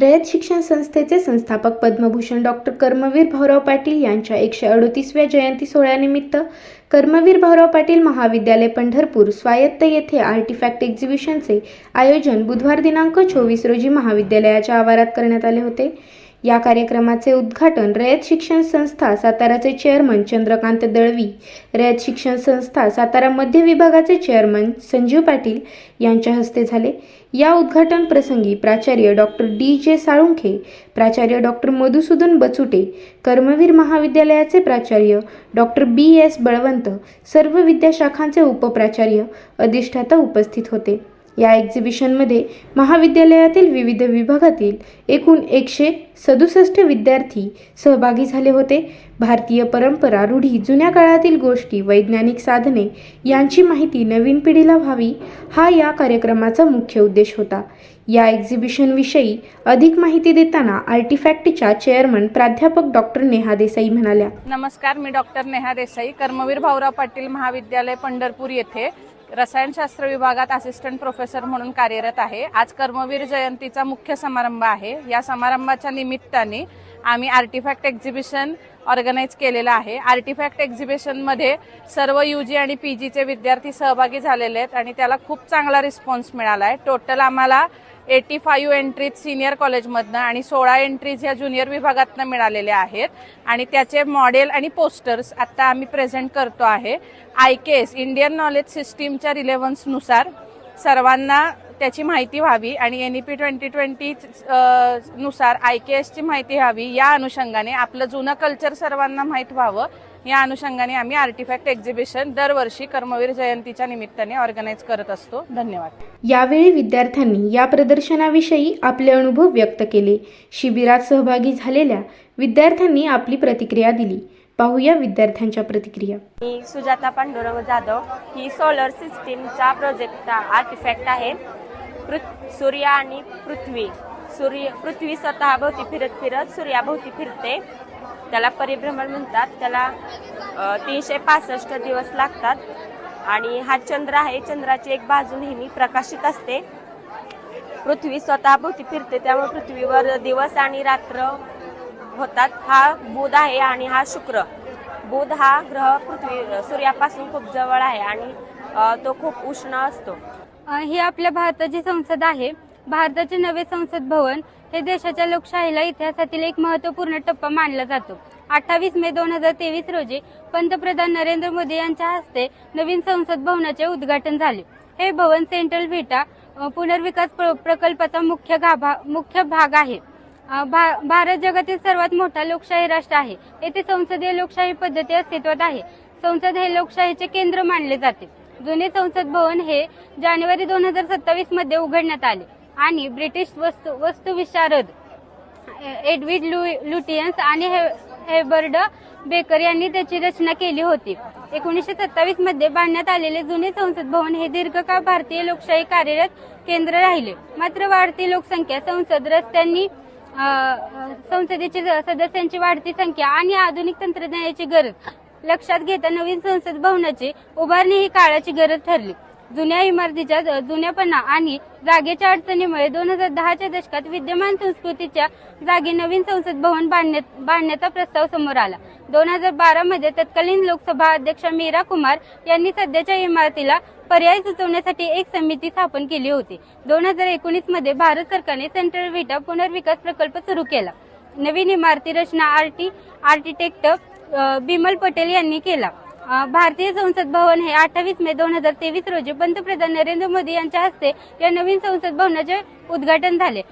रयत शिक्षण संस्थेचे संस्थापक पद्मभूषण डॉक्टर कर्मवीर भाऊराव पाटील यांच्या एकशे अडोतीसव्या जयंती सोहळ्यानिमित्त कर्मवीर भाऊराव पाटील महाविद्यालय पंढरपूर स्वायत्त येथे आर्टिफॅक्ट एक्झिबिशनचे आयोजन बुधवार दिनांक चोवीस रोजी महाविद्यालयाच्या आवारात करण्यात आले होते. या कार्यक्रमाचे उद्घाटन रयत शिक्षण संस्था साताराचे चेअरमन चंद्रकांत दळवी रयत शिक्षण संस्था सातारा मध्य विभागाचे चेअरमन संजीव पाटील यांच्या हस्ते झाले. या उद्घाटन प्रसंगी प्राचार्य डॉक्टर डी जे साळुंखे प्राचार्य डॉक्टर मधुसूदन बचुटे कर्मवीर महाविद्यालयाचे प्राचार्य डॉक्टर बी एस बळवंत सर्व विद्याशाखांचे उपप्राचार्य अधिष्ठाता उपस्थित होते. या एक्झिबिशनमध्ये महाविद्यालयातील विविध विभागातील एकूण एकशे सदुसष्ट विद्यार्थी सहभागी झाले होते. भारतीय परंपरा रूढी जुन्या काळातील गोष्टी वैज्ञानिक साधने यांची माहिती नवीन पिढीला व्हावी हा या कार्यक्रमाचा मुख्य उद्देश होता. या एक्झिबिशनविषयी अधिक माहिती देताना आर्टिफॅक्टच्या चेअरमन प्राध्यापक डॉक्टर नेहा देसाई म्हणाल्या. नमस्कार मी डॉक्टर नेहा देसाई कर्मवीर भाऊराव पाटील महाविद्यालय पंढरपूर येथे. रसायनशास्त्र विभागात असिस्टंट प्रोफेसर म्हणून कार्यरत आहे. आज कर्मवीर जयंतीचा मुख्य समारंभ आहे. या समारंभाच्या निमित्ताने आम्ही आर्टिफॅक्ट एक्झिबिशन ऑर्गनाईज केलेलं आहे. आर्टिफॅक्ट एक्झिबिशनमध्ये सर्व यू जी आणि पी जीचे विद्यार्थी सहभागी झालेले आहेत आणि त्याला खूप चांगला रिस्पॉन्स मिळाला आहे टोटल आम्हाला एटी फाईव्ह एंट्रीज सिनियर कॉलेजमधनं आणि सोळा एंट्रीज ह्या ज्युनियर विभागातनं मिळालेल्या आहेत. आणि त्याचे मॉडेल आणि पोस्टर्स आत्ता आम्ही प्रेझेंट करतो आहे. I K S Indian knowledge सिस्टीमच्या रिलेव्हन्सनुसार सर्वांना त्याची माहिती व्हावी आणि N E P twenty twenty नुसार आय के एसची माहिती व्हावी या अनुषंगाने आपलं जुनं कल्चर सर्वांना माहीत व्हावं या अनुषंगाने आम्ही आर्टिफॅक्ट एक्झिबिशन दरवर्षी कर्मवीर जयंतीच्या निमित्ताने ऑर्गनाईज करत असतो. धन्यवाद. यावेळी विद्यार्थ्यांनी या प्रदर्शनाविषयी आपले अनुभव व्यक्त केले. शिबिरात सहभागी झालेल्या विद्यार्थ्यांनी आपली प्रतिक्रिया दिली. पाहूया विद्यार्थ्यांच्या प्रतिक्रिया. मी सुजाता पांडुरंग जाधव ही सोलर सिस्टीमचा प्रोजेक्ट आर्टिफॅक्ट आहे. पृथ सूर्य आणि पृथ्वी. सूर्य पृथ्वी स्वतः भोवती फिरत फिरत सूर्याभोवती फिरते. त्याला परिभ्रमण म्हणतात. त्याला तीनशे पासष्ट दिवस लागतात. आणि हा चंद्र आहे. चंद्राची एक बाजू नेहमी प्रकाशित असते. पृथ्वी स्वतः भोवती फिरते. त्यामुळे पृथ्वीवर दिवस आणि रात्र होतात. हा बुध आहे आणि हा शुक्र. बुध हा ग्रह पृथ्वी सूर्यापासून खूप जवळ आहे आणि तो खूप उष्ण असतो. ही आपल्या भारताची संसद आहे. भारताचे नवे संसद भवन हे देशाच्या लोकशाहीला इतिहासातील एक महत्त्वपूर्ण टप्पा मानला जातो. अठ्ठावीस मे दोन हजार तेवीस रोजी पंतप्रधान नरेंद्र मोदी यांच्या हस्ते नवीन संसद भवनाचे उद्घाटन झाले. हे भवन सेंट्रल व्हिटा पुनर्विकास प्र- प्रकल्पाचा मुख्य गाभा मुख्य भाग आहे. भा- भारत जगातील सर्वात मोठा लोकशाही राष्ट्र आहे. येथे संसदीय लोकशाही पद्धती अस्तित्वात आहे. संसद हे लोकशाहीचे केंद्र मानले जाते. जुने संसद भवन हे जानेवारी दोन हजार सत्तावीसमध्ये उघडण्यात आले. आणि ब्रिटिश वस्तू वस्तुविशारद एडविड लु लुटियन्स आणि हे- हेबर्ड बेकर यांनी त्याची रचना केली होती. एकोणीसशे सत्तावीसमध्ये बांधण्यात आलेले जुने संसद भवन हे दीर्घकाळ भारतीय लोकशाही कार्यरत केंद्र राहिले. मात्र वाढती लोकसंख्या संसद रस्त्यांनी संसदेची सदस्यांची वाढती संख्या आणि आधुनिक तंत्रज्ञानाची गरज लक्षात घेता नवीन संसद भवनाची उभारणी ही काळाची गरज ठरली. जुन्या इमारतीच्या ज- जुन्यापणा आणि जागेच्या अडचणीमुळे दोन हजार दहाच्या दशकात विद्यमान संस्कृतीच्या जागी नवीन संसद भवन बांधण्यात बांधण्याचा प्रस्ताव समोर आला. दोन हजार बारा मध्ये तत्कालीन लोकसभा अध्यक्ष मीरा कुमार यांनी सध्याच्या इमारतीला पर्याय सुचवण्यासाठी एक समिती स्थापन केली होती. दोन हजार एकोणीसमध्ये भारत सरकारने सेंट्रल विटा पुनर्विकास प्रकल्प सुरू केला. नवीन इमारती रचना आर्टी आर्किटेक्ट बिमल पटेल यांनी केला. भारतीय संसद भवन हे अठ्ठावीस मे दोन हजार तेवीस रोजी पंतप्रधान नरेंद्र मोदी यांच्या हस्ते या नवीन संसद भवनाचे उद्घाटन झाले.